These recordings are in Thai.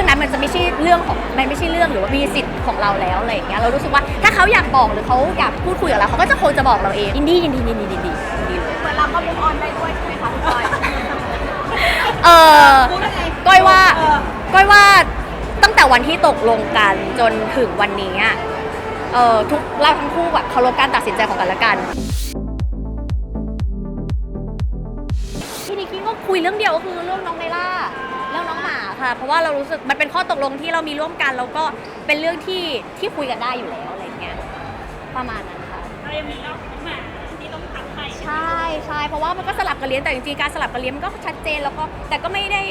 รื่องนั้นมันจะไม่ใช่เรื่องของมันไม่ใช่เรื่องหรือว่ามีสิทธิ์ของเราแล้วอะไรอย่างเงี้ยเรารู้สึกว่าถ้าเขาอยากบอกหรือเขาอยากพูดคุยกับเราเขาก็จะคงจะบอกเราเองยินดียินดียินดียินดียินดีเลยเหมือนเราก็มุกออนได้ด้วยใช่ไหมคะพี่ก้อยเออพูดยังไงก้อยว่าเออก้อยว่าตั้งแต่วันที่ตกลงกันจนถึงวันนี้อะเออทุกเราทั้งคู่แบบเคารพการตัดสินใจของกันและกันพี่นิกกี้ก็คุยเรื่องเดียวก็คือเรื่องน้องไนล่าเรื่องน้องหมา ค่ะ เพราะว่าเรารู้สึกมันเป็นข้อตกลงที่เรามีร่วมกันแล้วก็เป็นเรื่องที่ที่คุยกันได้อยู่แล้วอะไรอย่างเงี้ยประมาณนั้นค่ะ เรายังมีน้องหมาที่ต้องทำให้ใช่ใช่เพราะว่ามันก็สลับกันเลี้ยงแต่จริงๆการสลับกันเลี้ยงมันก็ชัดเจนแล้วก็แต่ก็ไม่ได้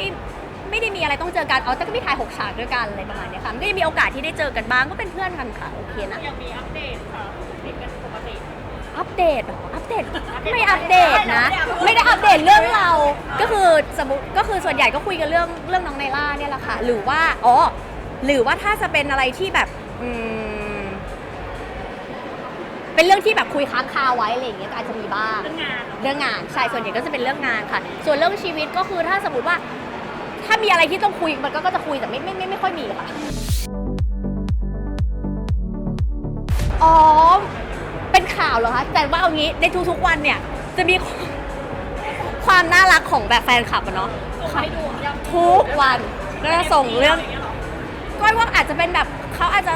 ไม่ได้มีอะไรต้องเจอกันเอาแต่ก็มีถ่ายหกฉากด้วยกันอะไรประมาณเนี้ยค่ะมันก็ยังมีโอกาสที่ได้เจอกันบ้างก็เป็นเพื่อนกันค่ะโอเคนะ ยังมีอัปเดตค่ะ เดตเหรออัปเดตไม่อัปเดตนะ ไม่ได้อัปเดตเรื่องเรา ก็คือสมมติก็คือส่วนใหญ่ก็คุยกันเรื่องเรื่องน้องไนล่าเนี่ยแหละค่ะ หรือว่าอ๋อหรือว่าถ้าจะเป็นอะไรที่แบบอืมเป็นเรื่องที่แบบคุยค้างคาไว้อะไรอย่างเงี้ยก็อาจจะมีบ้าง เรื่องงานเรื่องงานใช่ส่วนใหญ่ก็จะเป็นเรื่องงานค่ะ ส่วนเรื่องชีวิตก็คือถ้าสมมติว่า ถ้ามีอะไรที่ต้องคุยมันก็ก็จะคุยแต่ไม่ไม่ไม่ไม่ค่อยมีค่ะ อ๋อ เป็นข่าวเหรอคะแต่ว่าเอางี้ในทุกๆวันเนี่ย จะมีความน่ารักของแบบแฟนคลับอะเนาะส่งให้ดูยังทุกวันก็จะส่งเรื่องก้อยว่าอาจจะเป็นแบบเขาอาจจะ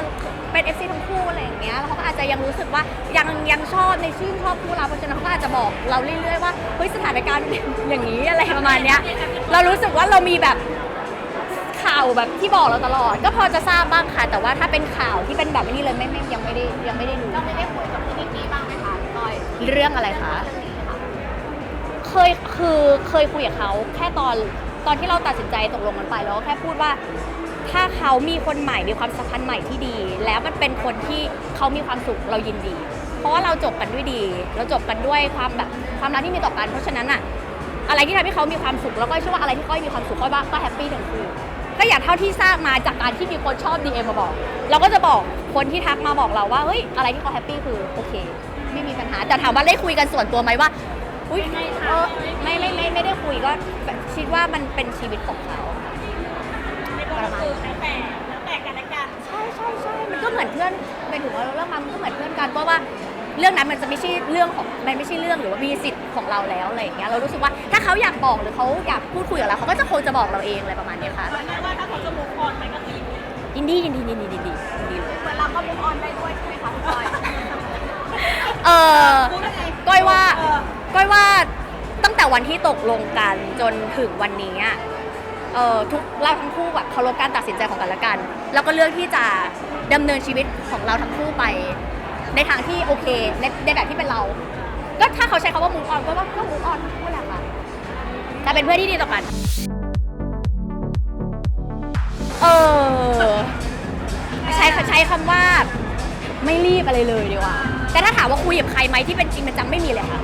เป็น FC ทั้งคู่อะไรอย่างเงี้ยแล้วเขาก็อาจจะยังรู้สึกว่ายังยังชอบในชื่นชอบคู่เราเพราะฉะนั้นเขาก็อาจจะบอกเราเรื่อยๆว่าเฮ้ยสถานการณ์เป็นอย่างนี้อะไรประมาณเนี้ยเรารู้สึกว่าเรามีแบบ ข่าวแบบที่บอกเราตลอด ก็พอจะทราบบ้างค่ะ แต่ว่าถ้าเป็นข่าวที่เป็นแบบนี้เลยไม่ไม่ยังไม่ได้ยังไม่ได้ดูเราไม่ได้คุยกับพี่นิกกี้บ้างไหมคะพี่ก้อยเรื่องอะไรคะ เคยคือเคยคุยกับเขาแค่ตอนตอนที่เราตัดสินใจตกลงกันไปแล้วก็แค่พูดว่า ถ้าเขามีคนใหม่มีความสัมพันธ์ใหม่ที่ดี แล้วมันเป็นคนที่เขามีความสุขเรายินดี เพราะว่าเราจบกันด้วยดี เราจบกันด้วยความแบบความรักที่มีต่อกันเพราะฉะนั้นอะอะไรที่ทำให้เขามีความสุขแล้วก็เชื่อว่าอะไรที่ก้อยมีความสุขก้อยว่าก็แฮปปี้ทั้งคู่ ก็อย่างเท่าที่ทราบมาจากการที่มีคนชอบ DM มาบอก เราก็จะบอกคนที่ทักมาบอกเราว่าเฮ้ยอะไรที่เขาแฮปปี้คือโอเค ไม่มีปัญหาแต่ถามว่าได้คุยกันส่วนตัวไหมว่าอุ้ยเออไม่ไม่ไม่ไม่ได้คุยก็คิดว่ามันเป็นชีวิตของเขาไม่ก็คือแล้วแต่แล้วแต่กันและกันใช่ใช่ใช่มันก็เหมือนเพื่อนเป็นถึงว่าเรื่องมันก็เหมือนเพื่อนกันเพราะว่า เรื่องนั้นมันจะไม่ใช่เรื่องของมันไม่ใช่เรื่องหรือว่ามีสิทธิ์ของเราแล้วอะไรอย่างเงี้ยเรารู้สึกว่าถ้าเขาอยากบอกหรือเขาอยากพูดคุยกับเราเขาก็จะคงจะบอกเราเองอะไรประมาณเนี้ยค่ะเหมือนว่าถ้าเขาจะมุกออนไปก็คือยินดียินดียินดียินดียินดีเลยเหมือนเราก็มุกออนได้ด้วยใช่ไหมคะพี่ก้อยเออพูดยังไงก้อยว่าเออก้อยว่าตั้งแต่วันที่ตกลงกันจนถึงวันนี้อะเออทุกเราทั้งคู่แบบเคารพการตัดสินใจของกันและกัน แล้วก็เลือกที่จะดำเนินชีวิตของเราทั้งคู่ไป ในทางที่โอเคในในแบบที่เป็นเรา ก็ถ้าเขาใช้คำว่า move on ก็ว่าก็ move on นั่นแหละค่ะแต่เป็นเพื่อนที่ดีต่อกัน เออใช้ใช้คำว่าไม่รีบอะไรเลยดีกว่า แต่ถ้าถามว่าคุยกับใครไหมที่เป็นจริงเป็นจังไม่มีเลยค่ะ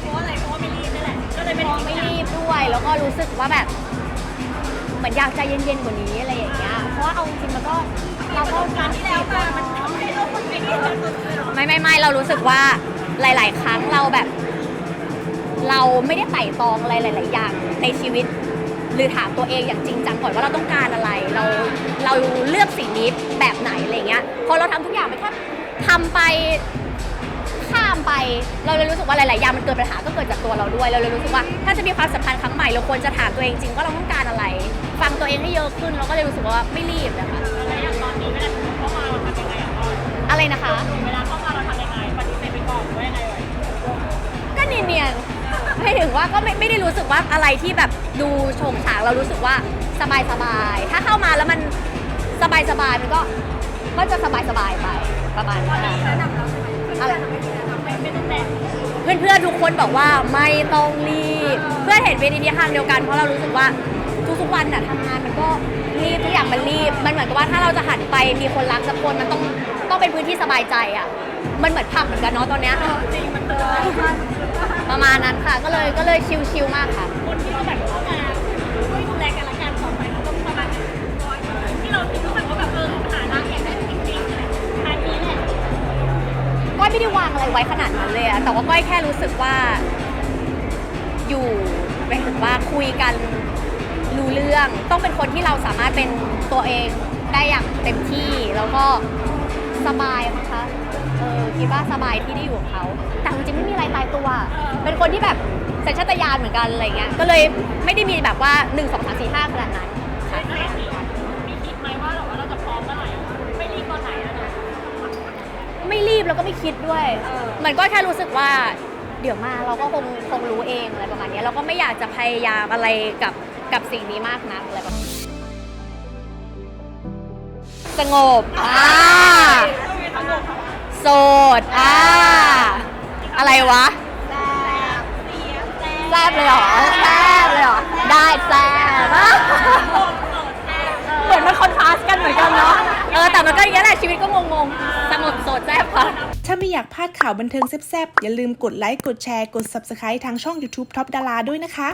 เพราะอะไรเพราะว่าไม่รีบนั่นแหละ ก็เลยเป็นมองไม่รีบด้วยแล้วก็รู้สึกว่าแบบเหมือนอยากใจเย็นๆกว่านี้อะไรอย่างเงี้ย เพราะว่าเอาจริงๆมันก็เราก็ การที่แล้ว ไม่ไม่ไม่ไม่เรารู้สึกว่าหลาย ๆ ครั้งเราแบบ เราไม่ได้ไต่ตองอะไรหลาย ๆ อย่างในชีวิต หรือถามตัวเองอย่างจริงจังก่อนว่าเราต้องการอะไร เราเราเลือกสิ่งนี้แบบไหนอะไรเงี้ยพอเราทำทุกอย่างไปแค่ทำไปข้ามไปเราเลยรู้สึกว่าหลาย ๆ อย่างมันเกิดปัญหาก็เกิดจากตัวเราด้วย เราเลยรู้สึกว่า ถ้าจะมีความสัมพันธ์ครั้งใหม่เราควรจะถามตัวเองจริงว่าเราต้องการอะไร ฟังตัวเองให้เยอะขึ้นเราก็เลยรู้สึกว่าไม่รีบนะคะอะไรอย่างตอนนี้เวลา อยอะไรนะคะ เวลาเข้ามาเราทำยังไงปฏิเสธไปก่อนหรือว่ายังไงเอ่ยก็เนียนๆไม่ถึงว่าก็ไม่ไม่ได้รู้สึกว่าอะไรที่แบบดูโฉงฉางเรารู้สึกว่าสบายสบายๆถ้าเข้ามาแล้วมันสบายสบายๆมันก็ก็จะสบายสบายๆไปประมาณนั้น แนะนำเราใช่ไหมอะไรไม่ไม่ต้องแนะเพื่อนๆ ทุกคนบอกว่าไม่ต้องรีบ เพื่อนเห็นเวทีนี้ทางเดียวกันเพราะเรารู้สึกว่า ทุกๆวันน่ะทำงานมันก็รีบทุกอย่างมันรีบ มันเหมือนกับว่าถ้าเราจะหันไปมีคนรักสักคนมันต้องต้องเป็นพื้นที่สบายใจอะมันเหมือนผับเหมือนกันเนาะตอนเนี้ยจริงมันเตือนประมาณนั้นค่ะ ก็เลยก็เลยชิลๆมากค่ะ คนที่เราแบบเข้ามาช่วยดูแลกันและกันต่อไปเราต้องประมาณร้อยที่เราคิดว่าแบบว่าแบบเออหารักอยากได้จริงๆอะไรทางนี้แหละก้อยไม่ได้วางอะไรไว้ขนาดนั้นเลยอะแต่ว่าก้อยแค่รู้สึกว่า อยู่หมายถึงว่าคุยกัน รู้เรื่อง ต้องเป็นคนที่เราสามารถเป็นตัวเองได้อย่างเต็มที่แล้วก็สบายมั้งคะเออคิดว่าสบายที่ได้อยู่กับเขา แต่จริงๆไม่มีอะไรตายตัว เป็นคนที่แบบสัญชาตญาณเหมือนกันอะไรเงี้ยก็เลยไม่ได้มีแบบว่า 1 2 3 4 5ขนาดนั้นใช่ไหมมีคิดไหมว่าแบบว่าเราจะพร้อมเมื่อไหร่ไม่รีบตอนไหนแล้วนะไม่รีบแล้วก็ไม่คิดด้วยเออมันก็แค่รู้สึกว่าเดี๋ยวมาเราก็คงคงรู้เองอะไรประมาณนี้เราก็ไม่อยากจะพยายามอะไรกับ กับสิ่งนี้มากนักอะไรประมาณนี้สงบอ่าโสดอ่าอะไรวะแซบเลยเหรอแซบเลยเหรอ ได้แซบอะเหมือนมันคอนทราสต์กันเหมือนกันเนาะเออแต่มันก็อย่างนี้แหละชีวิตก็งงๆสงบโสดแซบค่ะถ้าไม่อยากพลาดข่าวบันเทิงแซ่บๆ อย่าลืมกดไลค์ กดแชร์ กด Subscribe ทางช่อง YouTube Top ดาราด้วยนะคะ